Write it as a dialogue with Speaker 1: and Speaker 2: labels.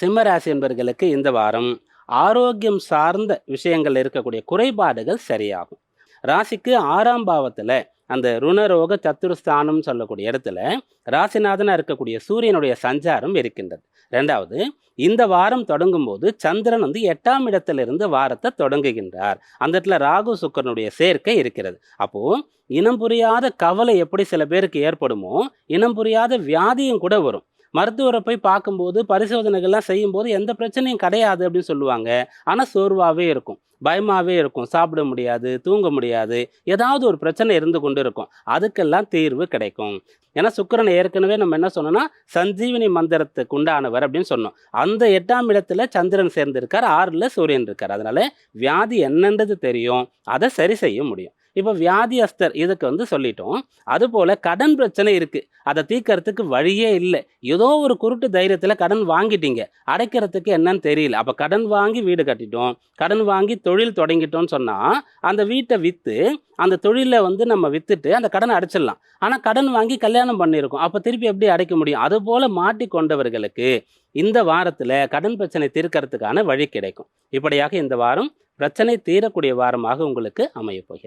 Speaker 1: சிம்மராசி என்பர்களுக்கு இந்த வாரம் ஆரோக்கியம் சார்ந்த விஷயங்கள் இருக்கக்கூடிய குறைபாடுகள் சரியாகும். ராசிக்கு ஆறாம் பாவத்தில் அந்த ருணரோக சத்துருஸ்தானம் சொல்லக்கூடிய இடத்துல ராசிநாதனாக இருக்கக்கூடிய சூரியனுடைய சஞ்சாரம் இருக்கின்றது. ரெண்டாவது இந்த வாரம் தொடங்கும் போது சந்திரன் வந்து எட்டாம் இடத்திலிருந்து வாரத்தை தொடங்குகின்றார். அந்த இடத்துல ராகு சுக்கரனுடைய சேர்க்கை இருக்கிறது. அப்போது இனம் புரியாத கவலை எப்படி சில பேருக்கு ஏற்படுமோ இனம் புரியாத வியாதியும் கூட வரும். மருத்துவரை போய் பார்க்கும்போது பரிசோதனைகள்லாம் செய்யும்போது எந்த பிரச்சனையும் கிடையாது அப்படின்னு சொல்லுவாங்க. ஆனால் சோர்வாகவே இருக்கும். பயமாகவே இருக்கும். சாப்பிட முடியாது தூங்க முடியாது. ஏதாவது ஒரு பிரச்சனை இருந்து கொண்டு இருக்கும் அதுக்கெல்லாம் தீர்வு கிடைக்கும். ஏன்னா சுக்கிரன் ஏற்கனவே நம்ம என்ன சொன்னோம்னா சஞ்சீவினி மந்திரத்துக்கு உண்டானவர் அப்படின்னு சொன்னோம். அந்த எட்டாம் இடத்துல சந்திரன் சேர்ந்திருக்கார் ஆறில் சூரியன் இருக்கார். அதனால வியாதி என்னன்றது தெரியும். அதை சரி செய்ய முடியும். இப்போ வியாதியஸ்தர் இதுக்கு வந்து சொல்லிட்டோம். அதுபோல் கடன் பிரச்சனை இருக்குது அதை தீர்க்கறதுக்கு வழியே இல்லை. ஏதோ ஒரு குருட்டு தைரியத்தில் கடன் வாங்கிட்டீங்க. அடைக்கிறதுக்கு என்னன்னு தெரியல. அப்போ கடன் வாங்கி வீடு கட்டிட்டோம். கடன் வாங்கி தொழில் தொடங்கிட்டோம்னு சொன்னால் அந்த வீட்டை விற்று அந்த தொழிலை வந்து நம்ம விற்றுட்டு அந்த கடனை அடைச்சிடலாம். ஆனால் கடன் வாங்கி கல்யாணம் பண்ணியிருக்கோம். அப்போ திருப்பி எப்படி அடைக்க முடியும்? அதுபோல் மாட்டிக்கொண்டவர்களுக்கு இந்த வாரத்தில் கடன் பிரச்சனை தீர்க்கறதுக்கான வழி கிடைக்கும். இப்படியாக இந்த வாரம் பிரச்சனை தீரக்கூடிய வாரமாக உங்களுக்கு அமையப்போகிறது